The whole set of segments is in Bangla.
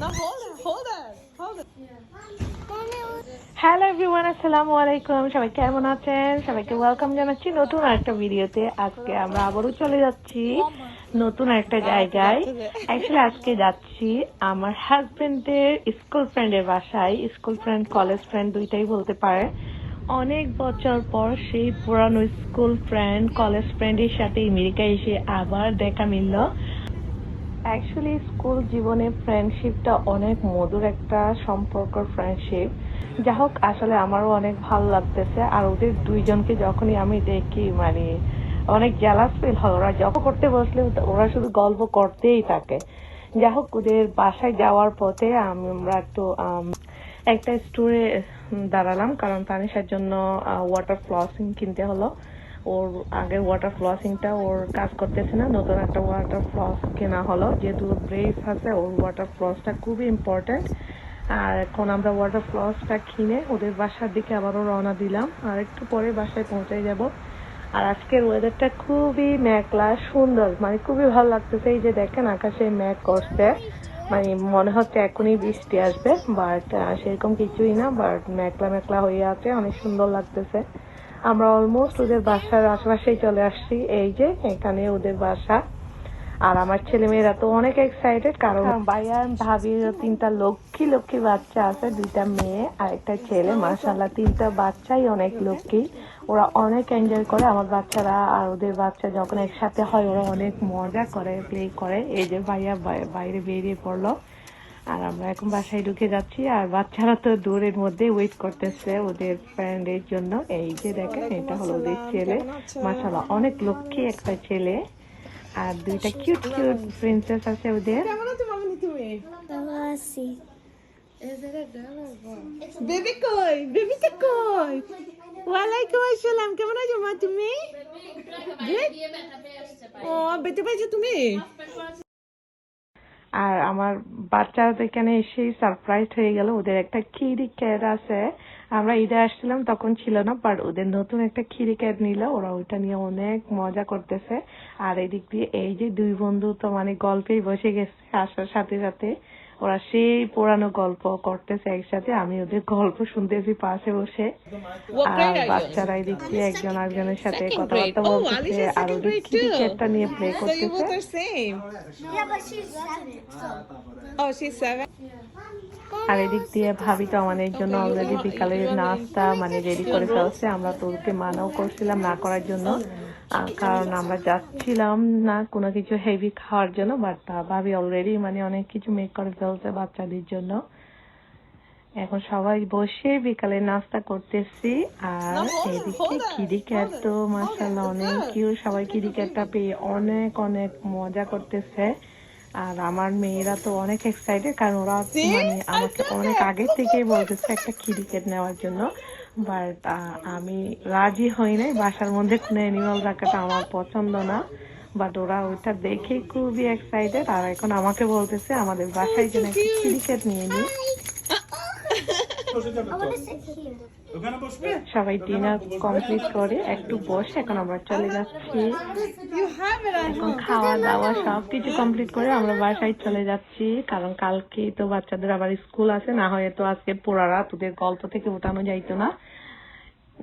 Hold hold hold. Hello everyone আসসালামু আলাইকুম। সবাই কেমন আছেন? সবাইকে ওয়েলকাম জানাচ্ছি নতুন একটা ভিডিওতে আজকে আমরা আবারও চলে যাচ্ছি নতুন একটা জায়গায়। অ্যাকচুয়ালি আজকে যাচ্ছি আমার হাজবেন্ডের স্কুল ফ্রেন্ডের বাসায়। স্কুল ফ্রেন্ড কলেজ ফ্রেন্ড দুইটাই বলতে পারে। অনেক বছর পর সেই পুরানো স্কুল ফ্রেন্ড কলেজ ফ্রেন্ডের সাথে আমেরিকায় এসে আবার দেখা মিলল। অ্যাকচুয়ালি স্কুল জীবনে ফ্রেন্ডশিপটা অনেক মধুর একটা সম্পর্ক ফ্রেন্ডশিপ যা হোক আসলে আমারও অনেক ভালো লাগতেছে, আর ওদের দুইজনকে যখনই আমি দেখি মানে অনেক জেলাস ফিল হয়। ওরা যখন করতে বসলে ওরা শুধু গল্প করতেই থাকে। যা হোক ওদের বাসায় যাওয়ার পথে আমরা একটু একটা স্টোরে দাঁড়ালাম, কারণ তানিশার জন্য ওয়াটার ফ্লসিং কিনতে হলো। ওর আগের ওয়াটার ফ্লসিংটা ওর কাজ করতেছে না, নতুন একটা ওয়াটার ফ্লস কেনা হলো। যেহেতু ব্রেস আছে, ওর ওয়াটার ফ্লসটা খুবই ইম্পর্টেন্ট আর এখন আমরা ওয়াটার ফ্লসটা কিনে ওদের বাসার দিকে আবারও রওনা দিলাম। আর একটু পরে বাসায় পৌঁছে যাব। আর আজকের ওয়েদারটা খুবই মেঘলা, সুন্দর। মানে খুবই ভালো লাগতেছে। এই যে দেখেন, আকাশে মেঘ করছে। মানে মনে হচ্ছে এখনই বৃষ্টি আসবে বাট সেরকম কিছুই না বাট মেঘলা মেঘলা হয়ে আছে। অনেক সুন্দর লাগতেছে। আমরা অলমোস্ট ওদের বাসার আশেপাশেই চলে আসছি। এই যে, এখানে ওদের বাসা। আর আমার ছেলে মেয়েরা তো অনেক এক্সাইটেড কারণ ভাইয়ার ভাবির তিনটা লক্ষ্মী লক্ষ্মী বাচ্চা আছে, দুইটা মেয়ে আর একটা ছেলে। মাশাল্লাহ তিনটা বাচ্চাই অনেক লক্ষ্মী। ওরা অনেক এনজয় করে, আমার বাচ্চারা আর ওদের বাচ্চা যখন একসাথে হয়, ওরা অনেক মজা করে প্লে করে। এই যে ভাইয়া বাইরে বেরিয়ে পড়ল। আর আমরা এখন বাসায় ঢুকে যাচ্ছি আর বাচ্চারা তো দূরের মধ্যে ওয়েট করতেছে ওদের ফ্রেন্ডের জন্য। এই যে দেখেন এটা হলো ওদের ছেলে। মাশাল্লাহ অনেক লক্ষ্মী একটা ছেলে। আর দুইটা কিউট কিউট প্রিন্সেস আছে ওদের। বেবি কই? বেবিটা কই? ওয়ালাইকুম আসসালাম কেমন আছো মা তুমি? ও পাইছো তুমি? আর আমার বাচ্চারা তো এখানে এসেই সারপ্রাইজ হয়ে গেল। ওদের একটা খিরি ক্যাট আছে। আমরা ঈদে আসছিলাম, তখন ছিল না বাট ওদের নতুন একটা খিরি ক্যাট নিল। ওরা ওইটা নিয়ে অনেক মজা করতেছে। আর এদিক দিয়ে এই যে দুই বন্ধু তো মানে গল্পেই বসে গেছে আসার সাথে সাথে। ওরা সেই পুরানো গল্প করতেছে একসাথে আমি ওদের গল্প শুনতেছি পাশে বসে আর? বাচ্চারা এদিক দিয়ে একজন আরেকজনের সাথে কথাবার্তা. Oh, বলতেছে আর ওদের খিরি নিয়ে প্লে করতেছে. Oh. আর এদিক দিয়ে ভাবি তো আমাদের জন্য অলরেডি বিকালে নাস্তা মানে রেডি করে ফেলছে আমরা তো ওকে মানাও করছিলাম না করার জন্য কারণ আমরা যাচ্ছিলাম না কোনো কিছু হেভি খাওয়ার জন্য বাট ভাবি অলরেডি মানে অনেক কিছু মেক করে ফেলছে বাচ্চাদের জন্য এখন সবাই বসে বিকালে নাস্তা করতেছি আর এদিকে কিডি ক্যাট তো মাসাল্লাহ অনেক. কিউ সবাই কিডি ক্যাটটা পেয়ে অনেক অনেক মজা করতেছে আর আমার মেয়েরা তো অনেক এক্সাইটেড কারণ ওরা মানে আমাকে অনেক. আগে থেকেই বলতেছে একটা ক্রিকেট নেওয়ার জন্য বাট আমি রাজি হই নাই। বাসার মধ্যে কোনো অ্যানিমাল রাখাটা আমার পছন্দ না। বাট ওরা ওইটা দেখে খুবই এক্সাইটেড আর এখন আমাকে বলতেছে, আমাদের বাসায় যেন একটা ক্রিকেট নিয়ে নিই সবাই ডিনার কমপ্লিট করে একটু বসে এখন আমরা চলে যাচ্ছি। এখন খাওয়া দাওয়া সব কিছু কমপ্লিট করে আমরা বাসায় চলে যাচ্ছি কারণ কালকে তো বাচ্চাদের আবার স্কুল আছে না হয় তো আজকে পুরা রাত ওদের গল্প থেকে উঠানো যাইতো না।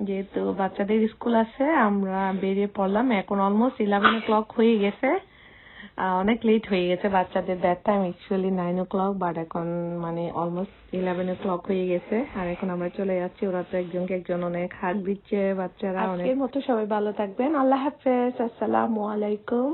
যেহেতু বাচ্চাদের স্কুল আছে আমরা বেরিয়ে পড়লাম এখন অলমোস্ট ইলেভেন ক্লক হয়ে গেছে। অনেক লেট হয়ে গেছে বাচ্চাদের bad time actually nine o'clock but এখন মানে অলমোস্ট ইলেভেন ও ক্লক হয়ে গেছে। আর এখন আমরা চলে যাচ্ছি ওরা তো একজনকে একজন অনেক হাক দিচ্ছে বাচ্চারা অনেক মতো সবাই ভালো থাকবেন। আল্লাহ হাফেজ আসসালামু আলাইকুম।